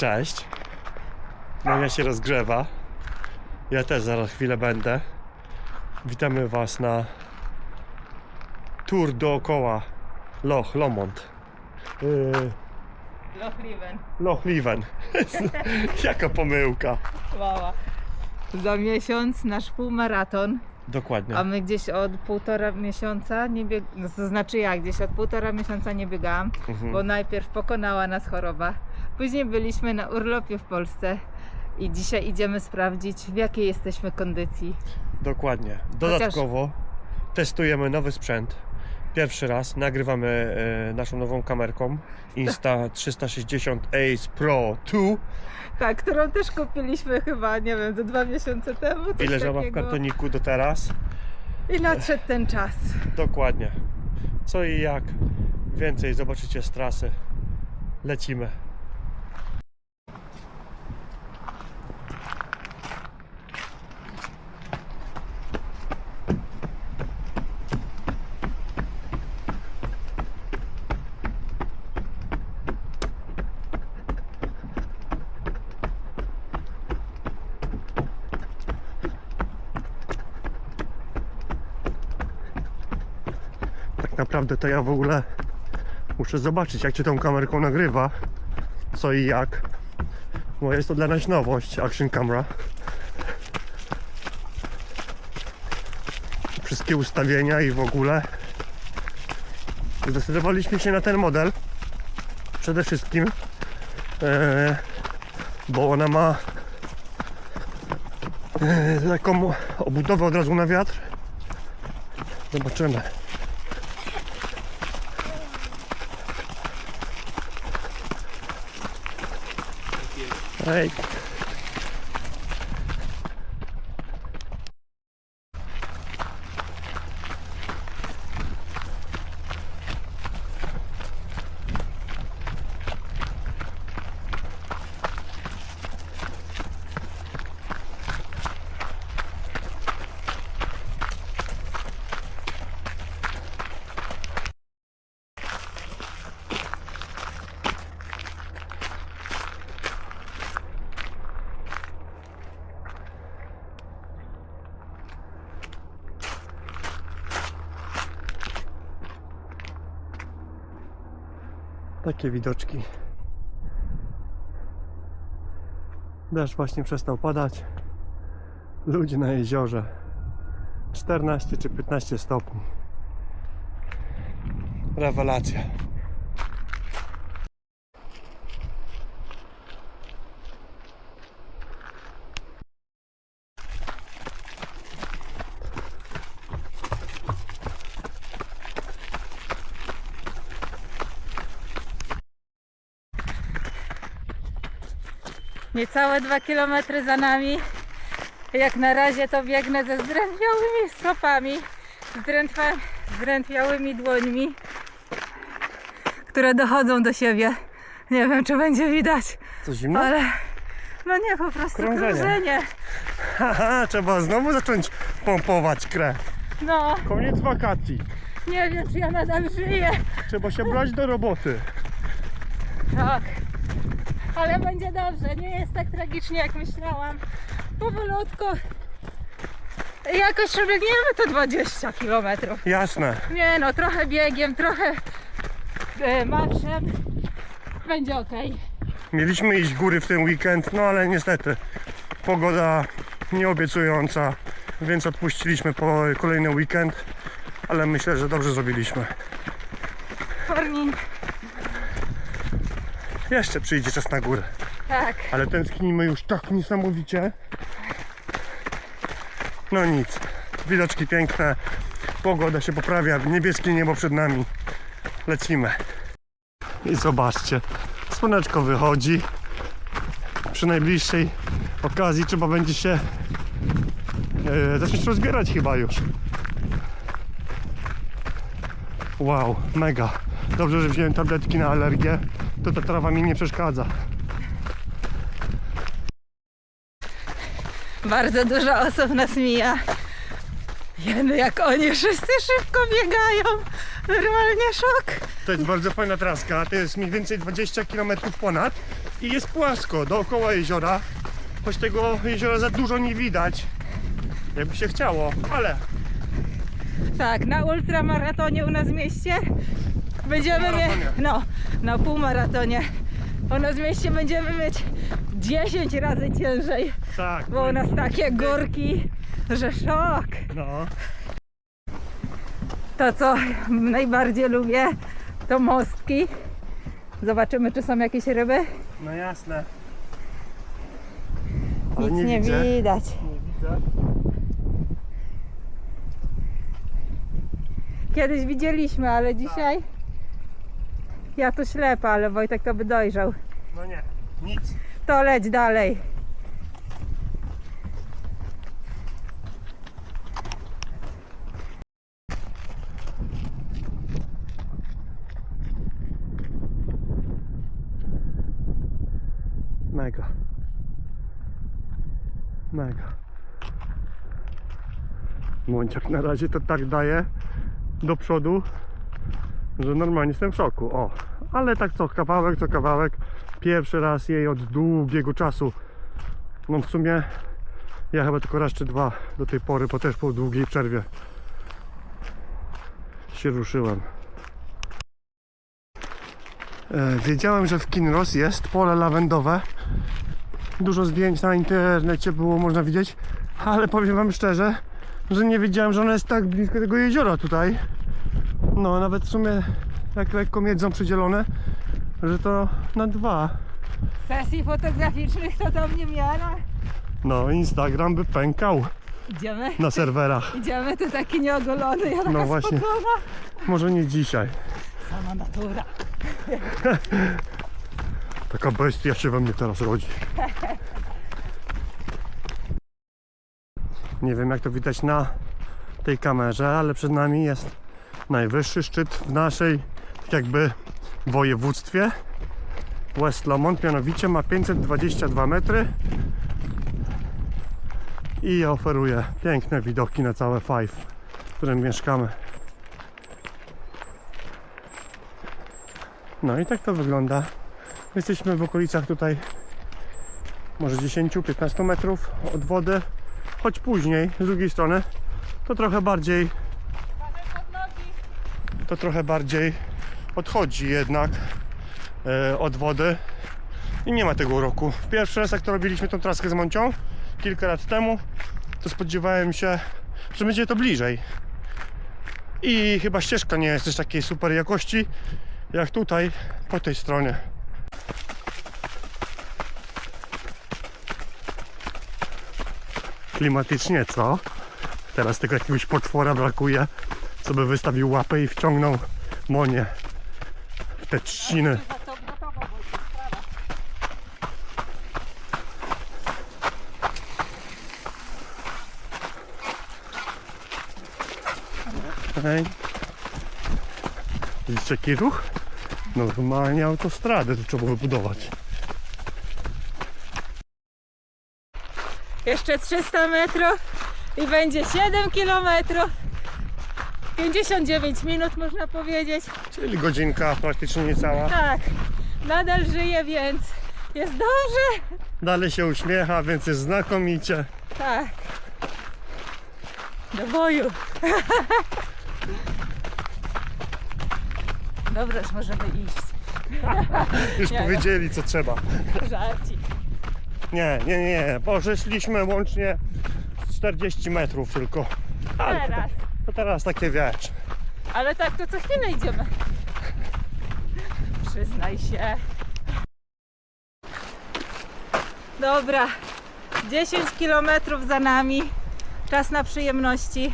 Cześć. Moja się rozgrzewa. Ja też zaraz chwilę będę. Witamy Was na tour dookoła Loch Lomond. Yy, Lochriven. Loch Leven. Jaka pomyłka. Mała. Za miesiąc nasz półmaraton, Dokładnie. a my gdzieś od półtora miesiąca nie bieg... no to znaczy ja gdzieś od półtora miesiąca nie biegałam, Mhm. bo najpierw pokonała nas choroba. Później byliśmy na urlopie w Polsce i dzisiaj idziemy sprawdzić w jakiej jesteśmy kondycji. Dokładnie. Dodatkowo testujemy nowy sprzęt. Pierwszy raz nagrywamy e, naszą nową kamerką Insta 360 Ace Pro 2. Tak, którą też kupiliśmy chyba, nie wiem, ze dwa miesiące temu. coś I leżała w takiego. kartoniku do teraz. I nadszedł ten czas. Dokładnie. Co i jak. Więcej zobaczycie z trasy. Lecimy. Naprawdę to ja w ogóle muszę zobaczyć jak cię tą kamerką nagrywa. Co i jak. Bo jest to dla nas nowość, Action Camera. Wszystkie ustawienia i w ogóle. Zdecydowaliśmy się na ten model. Przede wszystkim. e, bo ona ma e, taką obudowę od razu na wiatr. Zobaczymy. like Takie widoczki. Deszcz właśnie przestał padać. Ludzie na jeziorze. 14 czy 15 stopni. Rewelacja. Niecałe dwa kilometry za nami. Jak na razie to biegnę ze zdrętwiałymi stopami, zdrętwa, zdrętwiałymi dłońmi, które dochodzą do siebie. Nie wiem, czy będzie widać, Co zimno? ale no nie, po prostu Krążenie. krążenie. Haha, trzeba znowu zacząć pompować krew. No, Koniec wakacji. nie wiem, czy ja nadal żyję. Trzeba się brać do roboty. Tak. Ale będzie dobrze, nie jest tak tragicznie jak myślałam. Powolutku. Jakoś przebiegniemy to 20 kilometrów. Jasne. Nie no, trochę biegiem, trochę e, marszem. Będzie ok. Mieliśmy iść góry w ten weekend, no ale niestety pogoda nieobiecująca, więc odpuściliśmy po kolejny weekend, ale myślę, że dobrze zrobiliśmy. Morning. Jeszcze przyjdzie czas na górę, Tak. ale tęsknimy już tak niesamowicie. No nic, widoczki piękne, pogoda się poprawia, niebieskie niebo przed nami. Lecimy. I zobaczcie, słoneczko wychodzi. Przy najbliższej okazji trzeba będzie się e, zacząć rozbierać chyba już. Wow, mega. Dobrze, że wziąłem tabletki na alergię. To ta trawa mi nie przeszkadza. Bardzo dużo osób nas mija. Jemy jak oni wszyscy szybko biegają. Normalnie szok. To jest bardzo fajna traska, to jest mniej więcej 20 km ponad i jest płasko dookoła jeziora. Choć tego jeziora za dużo nie widać, jakby się chciało, ale Tak, na ultramaratonie u nas w mieście będziemy mieć. No, na półmaratonie. U nas w mieście będziemy mieć 10 razy ciężej, tak. bo u nas takie górki, że szok. No, To co najbardziej lubię to mostki. Zobaczymy czy są jakieś ryby. no jasne. Ale Nic nie, widzę. widać. Nie widzę. Kiedyś widzieliśmy, ale dzisiaj ja to ślepa, ale Wojtek to by dojrzał. No nie, nic. To leć dalej. Mega. Mega. Mąciak na razie to tak daje do przodu, że normalnie jestem w szoku. O, ale tak co kawałek, co kawałek. Pierwszy raz jej od długiego czasu. No w sumie ja chyba tylko raz czy dwa do tej pory, bo też po długiej przerwie się ruszyłem. E, Wiedziałem, że w Kinross jest pole lawendowe. Dużo zdjęć na internecie było można widzieć, ale powiem Wam szczerze, że nie wiedziałem, że ono jest tak blisko tego jeziora tutaj. No, nawet w sumie tak lekko miedzą przydzielone, że to na dwa. Sesji fotograficznych to tam nie miara. No, Instagram by pękał Idziemy. na serwerach. Idziemy, ty taki nieogolony, ja taka No właśnie. spokojna. Może nie dzisiaj. Sama natura. Taka bestia się we mnie teraz rodzi. Nie wiem jak to widać na tej kamerze, ale przed nami jest najwyższy szczyt w naszej jakby województwie. West Lomond mianowicie ma 522 metry i oferuje piękne widoki na całe Five, w którym mieszkamy. No i tak to wygląda. Jesteśmy w okolicach tutaj może 10-15 metrów od wody, choć później z drugiej strony to trochę bardziej to trochę bardziej odchodzi jednak e, od wody i nie ma tego uroku. Pierwszy raz jak to robiliśmy tą traskę z Moncią kilka lat temu, to spodziewałem się, że będzie to bliżej. I chyba ścieżka nie jest też takiej super jakości jak tutaj po tej stronie. Klimatycznie, co? Teraz tylko jakiegoś potwora brakuje, co by wystawił łapę i wciągnął Monię w te trzciny. Hej. Widzicie jaki ruch? Normalnie autostradę to trzeba było budować. Jeszcze 300 metrów i będzie 7 kilometrów. 59 minut można powiedzieć. Czyli godzinka praktycznie niecała. Tak, nadal żyję, więc jest dobrze. Dalej się uśmiecha, więc jest znakomicie. Tak. Do boju. Dobra, już możemy iść. Już Nie, powiedzieli co trzeba. Żarcik. Nie, nie, nie. Poszliśmy łącznie 40 metrów tylko. Ale Teraz. To teraz takie wiesz. Ale tak to co chwilę idziemy. Przyznaj się. Dobra. 10 kilometrów za nami. Czas na przyjemności.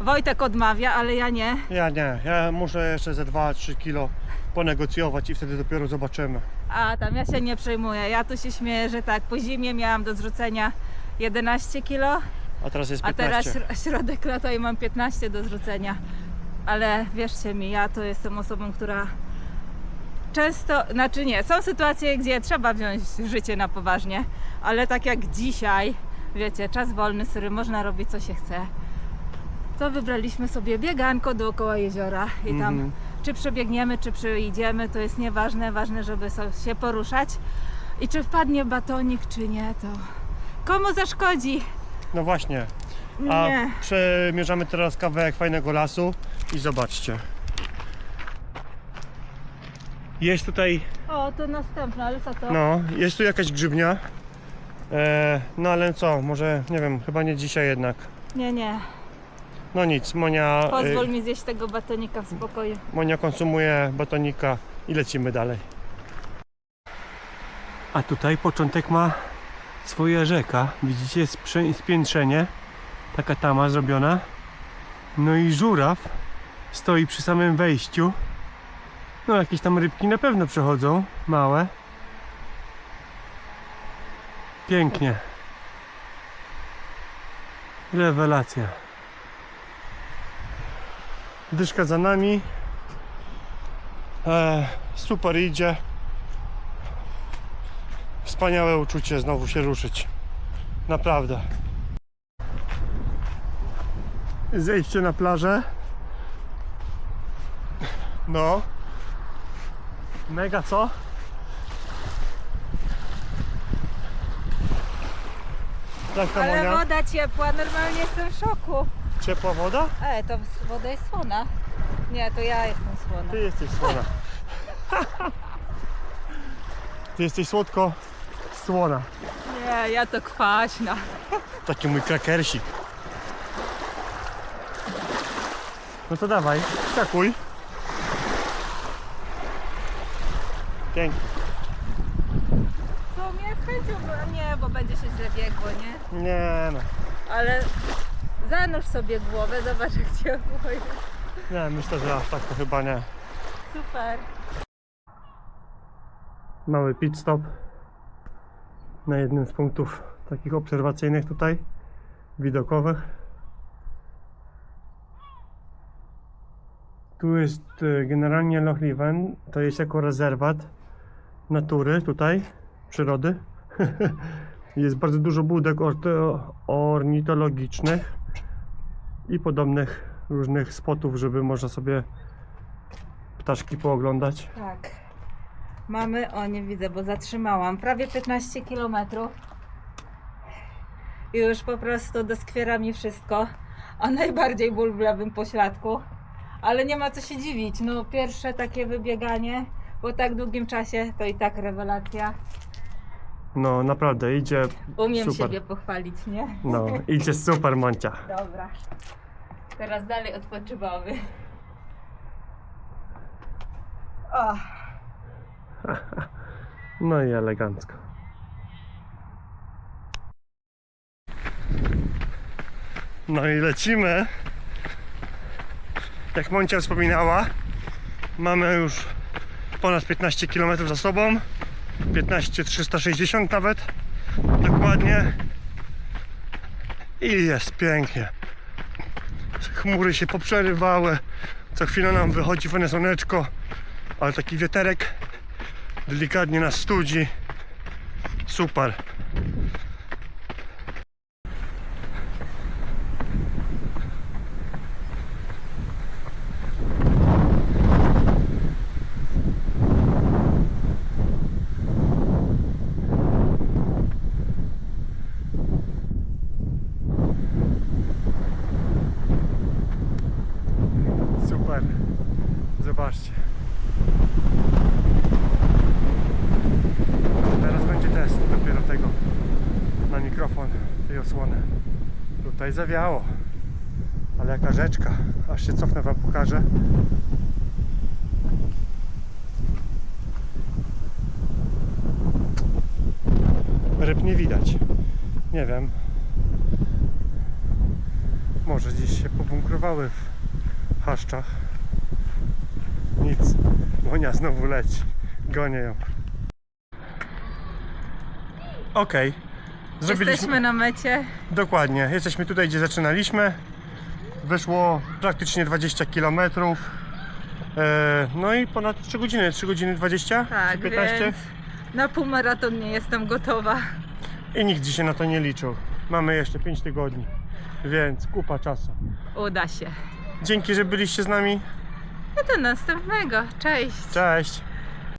Wojtek odmawia, ale ja nie. Ja nie, ja muszę jeszcze ze 2-3 kilo ponegocjować i wtedy dopiero zobaczymy. A tam ja się nie przejmuję. Ja tu się śmieję, że tak, po zimie miałam do zrzucenia 11 kilo, A teraz jest a 15. teraz śr- środek lata i mam 15 do zrzucenia. Ale wierzcie mi, ja to jestem osobą, która często, znaczy nie, są sytuacje, gdzie trzeba wziąć życie na poważnie, ale tak jak dzisiaj, wiecie, czas wolny, który można robić co się chce, to wybraliśmy sobie bieganko dookoła jeziora i tam Mhm. czy przebiegniemy, czy przyjdziemy, to jest nieważne. Ważne, żeby się poruszać. I czy wpadnie batonik, czy nie, to komu zaszkodzi? No właśnie. A Nie. przemierzamy teraz kawałek fajnego lasu i zobaczcie. Jest tutaj, O, to następne, ale co to? no, jest tu jakaś grzybnia. E, no ale co, może, nie wiem, chyba nie dzisiaj jednak. Nie, nie. No nic, Monia, Pozwol y, mi zjeść tego batonika w spokoju. Monia konsumuje batonika i lecimy dalej. A tutaj początek ma swoja rzeka. Widzicie, jest spiętrzenie. Taka tama zrobiona. No i żuraw stoi przy samym wejściu. No jakieś tam rybki na pewno przechodzą, małe. Pięknie. Rewelacja. Dyszka za nami. E, super idzie. Wspaniałe uczucie znowu się ruszyć. Naprawdę. Zejście na plażę. No. Mega co? Tak ta Ale Monia? woda ciepła, normalnie jestem w szoku. Ciepła woda? E, to woda jest słona. Nie, to ja jestem słona. Ty jesteś słona. Ty jesteś słodko słona. Nie, ja to kwaśna. Taki mój krakersik. No to dawaj, skakuj. Pięknie. To mnie z chęcią, bo nie, bo będzie się źle biegło, nie? Nie no. Ale zanurz sobie głowę, zobacz jak cię boję. Nie, myślę, że aż tak to chyba nie. Super. Mały pit stop na jednym z punktów takich obserwacyjnych tutaj, widokowych. Tu jest e, generalnie Loch Leven, to jest jako rezerwat natury tutaj, przyrody. jest bardzo dużo budek ornitologicznych i podobnych różnych spotów, żeby można sobie ptaszki pooglądać. Tak. Mamy, o nie widzę, bo zatrzymałam. Prawie 15 km. I już po prostu doskwiera mi wszystko. A najbardziej ból w lewym pośladku. Ale nie ma co się dziwić. No pierwsze takie wybieganie po tak długim czasie to i tak rewelacja. No naprawdę idzie Umiem Super. siebie pochwalić, nie? No, idzie super Moncia. Dobra. Teraz dalej odpoczywamy. O, No i elegancko. No i lecimy. Jak Moncia wspominała, mamy już ponad 15 km za sobą. 15 360 nawet. Dokładnie. I jest pięknie. Chmury się poprzerywały. Co chwilę nam wychodzi fajne słoneczko, ale taki wieterek delikatnie nas studzi. Super. Zobaczcie. Teraz będzie test dopiero tego na mikrofon tej osłony. Tutaj zawiało. Ale jaka rzeczka. Aż się cofnę wam pokażę. Ryb nie widać. Nie wiem. Może gdzieś się pobunkrowały w chaszczach. Nic. Monia znowu leci. Gonię ją. Okej. Zrobiliśmy. Jesteśmy na mecie. Dokładnie. Jesteśmy tutaj, gdzie zaczynaliśmy. Wyszło praktycznie 20 km. E, no i ponad 3 godziny. 3 godziny 20? Tak, 3, 15? więc na półmaraton nie jestem gotowa. I nikt dzisiaj na to nie liczył. Mamy jeszcze 5 tygodni. Więc kupa czasu. Uda się. Dzięki, że byliście z nami. No do następnego. Cześć. Cześć!